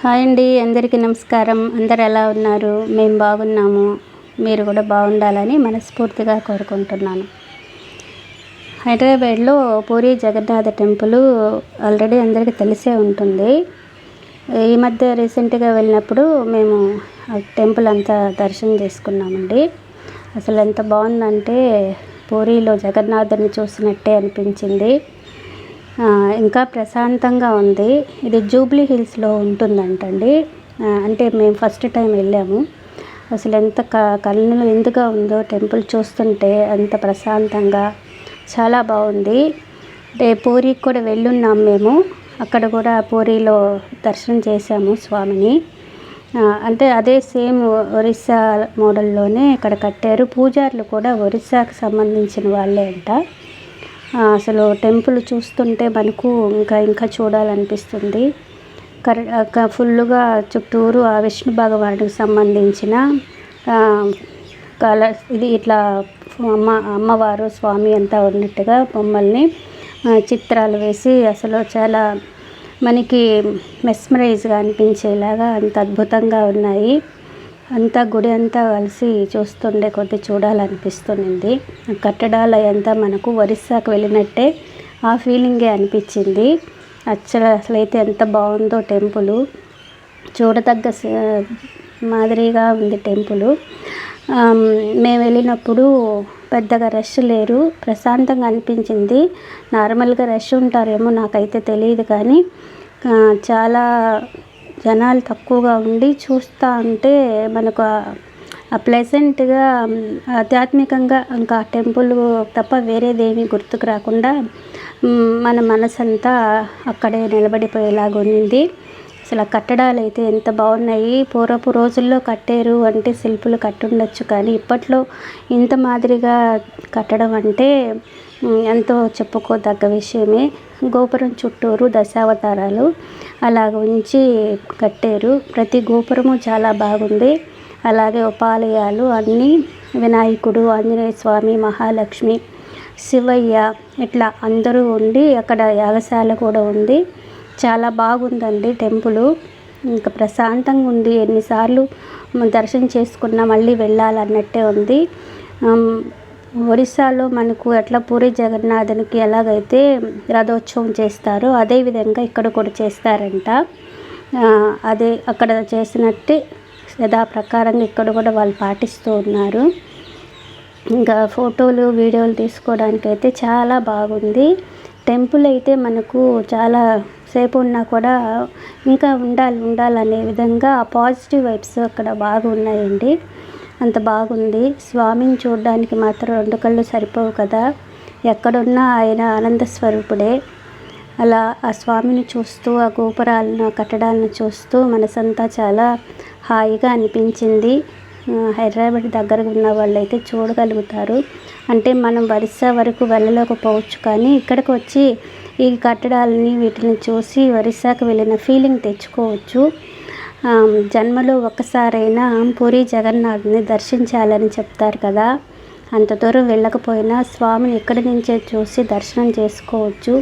Hi అండి అందరికీ నమస్కారం. అందరు ఎలా ఉన్నారు? మేము బాగున్నాము. మీరు కూడా బాగుండాలని మనస్ఫూర్తిగా కోరుకుంటున్నాను. హైదరాబాద్లో పూరి జగన్నాథ టెంపుల్ ఆల్రెడీ అందరికీ తెలిసే ఉంటుంది. ఈ మధ్య రీసెంట్గా వెళ్ళినప్పుడు మేము ఆ టెంపుల్ అంతా దర్శనం చేసుకున్నామండి. అసలు ఎంత బాగుందంటే పూరిలో జగన్నాథుని చూసినట్టే అనిపించింది. ఇంకా ప్రశాంతంగా ఉంది. ఇది జూబ్లీ హిల్స్లో ఉంటుందంటండి. అంటే మేము ఫస్ట్ టైం వెళ్ళాము. అసలు ఎంత క కన్నుల ఎందుగా ఉందో టెంపుల్ చూస్తుంటే అంత ప్రశాంతంగా చాలా బాగుంది. అంటే పూరికి కూడా వెళ్ళున్నాం మేము. అక్కడ కూడా పూరిలో దర్శనం చేశాము స్వామిని. అంటే అదే సేమ్ ఒరిస్సా మోడల్లోనే ఇక్కడ కట్టారు. పూజారులు కూడా ఒరిస్సాకు సంబంధించిన వాళ్ళే అంట. అసలు టెంపుల్ చూస్తుంటే మనకు ఇంకా ఇంకా చూడాలనిపిస్తుంది. కర క- ఫుల్లుగా చుట్టూరు ఆ విష్ణు భగవానుడికి సంబంధించిన కలర్స్ ఇది ఇట్లా అమ్మ అమ్మవారు స్వామి అంతా ఉన్నట్టుగా బొమ్మల్ని చిత్రాలు వేసి అసలు చాలా మనకి మెస్మరైజ్గా అనిపించేలాగా అంత అద్భుతంగా ఉన్నాయి. అంతా గుడి అంతా కలిసి చూస్తుండే కొద్ది చూడాలనిపిస్తుంది కట్టడాల కట్టడాలు అంతా మనకు ఒరిస్సాకు వెళ్ళినట్టే ఆ ఫీలింగే అనిపించింది. అసలు అసలైతే ఎంత బాగుందో టెంపుల్. చూడదగ్గ మాదిరిగా ఉంది టెంపుల్. మేము వెళ్ళినప్పుడు పెద్దగా రష్ లేరు. ప్రశాంతంగా అనిపించింది. నార్మల్గా రష్ ఉంటారేమో నాకైతే తెలియదు కానీ చాలా జనాలు తక్కువగా ఉండి చూస్తూ ఉంటే మనకు ఆ- ప్లెజెంట్గా ఆధ్యాత్మికంగా ఇంకా టెంపుల్ తప్ప వేరేదేమీ గుర్తుకు రాకుండా మన మనసంతా అక్కడే నిలబడిపోయేలాగా ఉంది అసలు ఆ కట్టడాలు అయితే ఎంత బాగున్నాయి. పూర్వపు రోజుల్లో కట్టారు అంటే శిల్పులు కట్టుండొచ్చు కానీ ఇప్పట్లో ఇంత మాదిరిగా కట్టడం అంటే ఎంతో చెప్పుకోదగ్గ విషయమే. గోపురం చుట్టూరు దశావతారాలు అలాగ ఉంచి కట్టారు. ప్రతి గోపురము చాలా బాగుంది. అలాగే ఉపాలయాలు అన్నీ వినాయకుడు ఆంజనేయ స్వామి మహాలక్ష్మి శివయ్య ఇట్లా అందరూ ఉండి అక్కడ యాగశాల కూడా ఉంది. చాలా బాగుందండి టెంపుల్. ఇంకా ప్రశాంతంగా ఉంది. ఎన్నిసార్లు దర్శనం చేసుకున్నా మళ్ళీ వెళ్ళాలన్నట్టే ఉంది. ఒరిస్సాలో మనకు ఎట్లా పూరి జగన్నాథునికి ఎలాగైతే రథోత్సవం చేస్తారో అదే విధంగా ఇక్కడ కూడా చేస్తారంట. అదే అక్కడ చేసినట్టే యథా ప్రకారంగా ఇక్కడ కూడా వాళ్ళు పాటిస్తూ ఉన్నారు. ఇంకా ఫోటోలు వీడియోలు తీసుకోవడానికి అయితే చాలా బాగుంది. టెంపుల్ అయితే మనకు చాలా సేపు ఉన్నా కూడా ఇంకా ఉండాలి ఉండాలనే విధంగా ఆ పాజిటివ్ వైబ్స్ అక్కడ బాగా ఉన్నాయండి. అంత బాగుంది. స్వామిని చూడడానికి మాత్రం రెండు కళ్ళు సరిపోవు కదా. ఎక్కడున్నా ఆయన ఆనంద స్వరూపుడే. అలా ఆ స్వామిని చూస్తూ ఆ గోపురాలను ఆ కట్టడాలను చూస్తూ మనసంతా చాలా హాయిగా అనిపించింది. హైదరాబాద్ దగ్గరగా ఉన్న వాళ్ళైతే చూడగలుగుతారు. అంటే మనం ఒరిస్సా వరకు వెళ్ళలేకపోవచ్చు కానీ ఇక్కడికి వచ్చి ఈ కట్టడాలని వీటిని చూసి ఒరిస్సాకు వెళ్ళిన ఫీలింగ్ తెచ్చుకోవచ్చు. జన్మలో ఒక్కసారైనా పూరి జగన్నాథ్ని దర్శించాలని చెప్తారు కదా. అంత దూరం వెళ్ళకపోయినా స్వామిని ఇక్కడి నుంచే చూసి దర్శనం చేసుకోవచ్చు.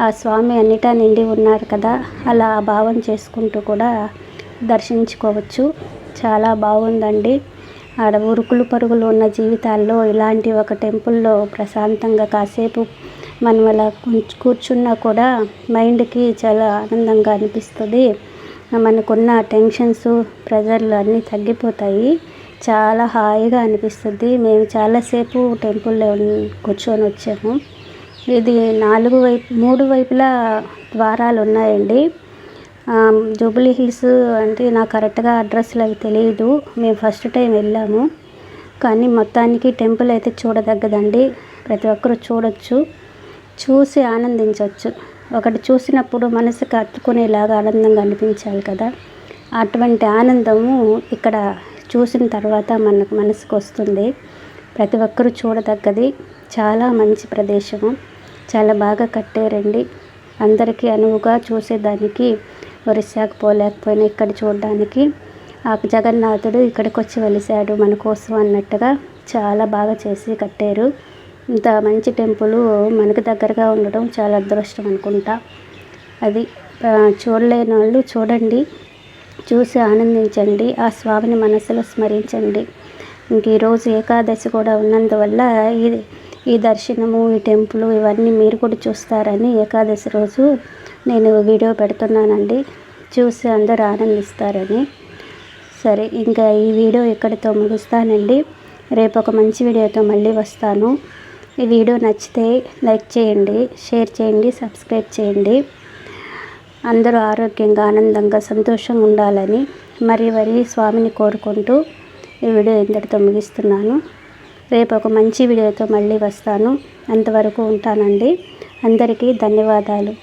ఆ స్వామి అన్నిటా నిండి ఉన్నారు కదా. అలా ఆ భావం చేసుకుంటూ కూడా దర్శించుకోవచ్చు. చాలా బాగుందండి. ఆడ ఉరుకులు పరుగులు ఉన్న జీవితాల్లో ఇలాంటి ఒక టెంపుల్లో ప్రశాంతంగా కాసేపు మనం అలా కూర్చున్నా కూడా మైండ్కి చాలా ఆనందంగా అనిపిస్తుంది. మనకున్న టెన్షన్స్ ప్రెజర్లు అన్నీ తగ్గిపోతాయి. చాలా హాయిగా అనిపిస్తుంది. మేము చాలాసేపు టెంపుల్లో కూర్చొని వచ్చాము. ఇది నాలుగు వైపు మూడు వైపులా ద్వారాలు ఉన్నాయండి. జూబ్లీ హిల్స్ అంటే నాకు కరెక్ట్గా అడ్రస్లు అవి తెలియదు. మేము ఫస్ట్ టైం వెళ్ళాము. కానీ మొత్తానికి టెంపుల్ అయితే చూడదగ్గదండి. ప్రతి ఒక్కరు చూడొచ్చు. చూసి ఆనందించవచ్చు ఒకటి చూసినప్పుడు మనసుకు హత్తుకునేలాగా ఆనందంగా అనిపించాలి కదా. అటువంటి ఆనందము ఇక్కడ చూసిన తర్వాత మనకు మనసుకు వస్తుంది. ప్రతి ఒక్కరూ చూడదగ్గది. చాలా మంచి ప్రదేశము. చాలా బాగా కట్టారండి. అందరికీ అనువుగా చూసేదానికి ఒరిస్సాకు పోలేకపోయినా ఇక్కడ చూడడానికి. ఆ జగన్నాథుడు ఇక్కడికి వచ్చి వెలిశాడు మన కోసం అన్నట్టుగా చాలా బాగా చేసి కట్టారు. ఇంత మంచి టెంపుల్ మనకు దగ్గరగా ఉండడం చాలా అదృష్టం అనుకుంటా. అది చూడలేని వాళ్ళు చూడండి చూసి ఆనందించండి ఆ స్వామిని మనసులో స్మరించండి. ఇంక ఈరోజు ఏకాదశి కూడా ఉన్నందువల్ల ఈ ఈ దర్శనము ఈ టెంపుల్ ఇవన్నీ మీరు కూడా చూస్తారని ఏకాదశి రోజు నేను వీడియో పెడుతున్నానండి. చూసి అందరు ఆనందిస్తారని. సరే ఇంకా ఈ వీడియో ఇక్కడితో ముగిస్తానండి. రేపు ఒక మంచి వీడియోతో మళ్ళీ వస్తాను. ఈ వీడియో నచ్చితే లైక్ చేయండి షేర్ చేయండి సబ్స్క్రైబ్ చేయండి. అందరూ ఆరోగ్యంగా ఆనందంగా సంతోషంగా ఉండాలని మరి మరి స్వామిని కోరుకుంటూ ఈ వీడియో ఇంతటితో ముగిస్తున్నాను. రేపు ఒక మంచి వీడియోతో మళ్ళీ వస్తాను. అంతవరకు ఉంటానండి. అందరికీ ధన్యవాదాలు.